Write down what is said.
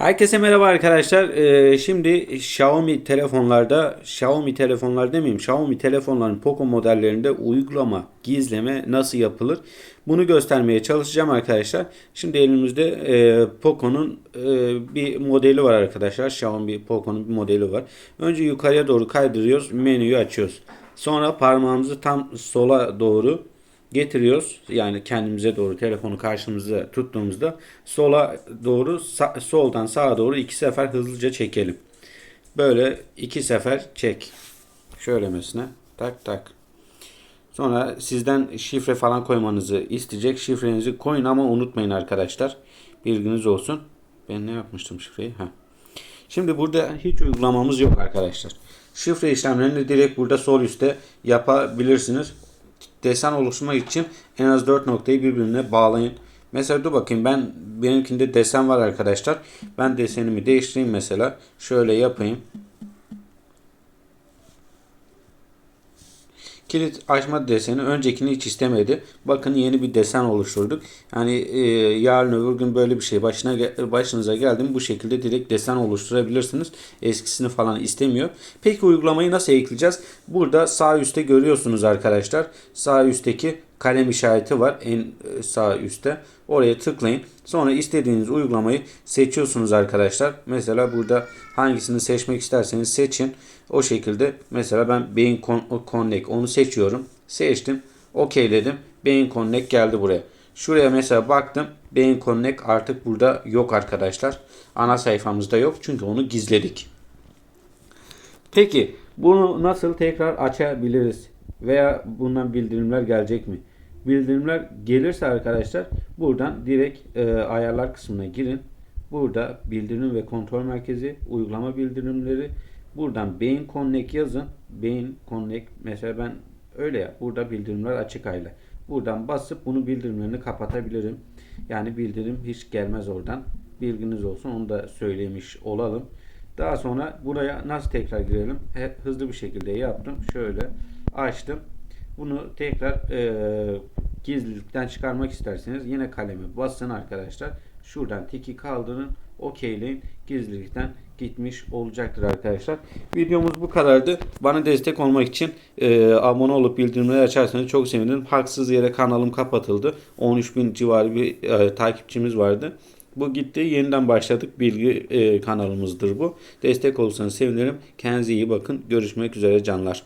Herkese merhaba arkadaşlar. Ee, şimdi Xiaomi telefonlarda, Xiaomi telefonlar demeyeyim, Xiaomi telefonların Poco modellerinde uygulama, gizleme nasıl yapılır? Bunu göstermeye çalışacağım arkadaşlar. Şimdi elimizde e, Poco'nun e, bir modeli var arkadaşlar. Xiaomi Poco'nun bir modeli var. Önce yukarıya doğru kaydırıyoruz, menüyü açıyoruz. Sonra parmağımızı tam sola doğru getiriyoruz. Yani kendimize doğru telefonu karşımıza tuttuğumuzda sola doğru soldan sağa doğru iki sefer hızlıca çekelim. Böyle iki sefer çek. Şöylemesine tak tak. Sonra sizden şifre falan koymanızı isteyecek. Şifrenizi koyun ama unutmayın arkadaşlar. Bilginiz olsun. Ben ne yapmıştım şifreyi? Ha. Şimdi burada hiç uygulamamız yok arkadaşlar. Şifre işlemlerini direkt burada sol üstte yapabilirsiniz. Desen oluşturmak için en az 4 noktayı birbirine bağlayın. Mesela dur bakayım ben benimkinde desen var arkadaşlar. Ben desenimi değiştireyim mesela. Şöyle yapayım. Kilit açma deseni öncekini hiç istemedi. Bakın yeni bir desen oluşturduk. Yani e, yarın öbür gün böyle bir şey başına başınıza geldi mi bu şekilde direkt desen oluşturabilirsiniz. Eskisini falan istemiyor. Peki uygulamayı nasıl ekleyeceğiz? Burada sağ üstte görüyorsunuz arkadaşlar. Sağ üstteki kalem işareti var en e, sağ üstte. Oraya tıklayın. Sonra istediğiniz uygulamayı seçiyorsunuz arkadaşlar. Mesela burada hangisini seçmek isterseniz seçin. O şekilde mesela ben Beyin Con- Connect onu seçiyorum. Seçtim. OK dedim. Beyin Connect geldi buraya. Şuraya mesela baktım. Beyin Connect artık burada yok arkadaşlar. Ana sayfamızda yok. Çünkü onu gizledik. Peki bunu nasıl tekrar açabiliriz? Veya bundan bildirimler gelecek mi? Bildirimler gelirse arkadaşlar buradan direkt e, ayarlar kısmına girin. Burada bildirim ve kontrol merkezi, uygulama bildirimleri. Buradan Beyin Connect yazın. Beyin Connect mesela ben öyle ya. Burada bildirimler açık hale. Buradan basıp bunu bildirimlerini kapatabilirim. Yani bildirim hiç gelmez oradan. Bilginiz olsun. Onu da söylemiş olalım. Daha sonra buraya nasıl tekrar girelim? He, hızlı bir şekilde yaptım. Şöyle açtım. Bunu tekrar e, gizlilikten çıkarmak isterseniz yine kalemi basın arkadaşlar. Şuradan tiki kaldırın. Okeyleyin. Gizlilikten gitmiş olacaktır arkadaşlar. Videomuz bu kadardı. Bana destek olmak için e, abone olup bildirimleri açarsanız çok sevinirim. Haksız yere kanalım kapatıldı. 13.000 civarı bir e, takipçimiz vardı. Bu gitti. Yeniden başladık. Bilgi e, kanalımızdır bu. Destek olursanız sevinirim. Kendinize iyi bakın. Görüşmek üzere canlar.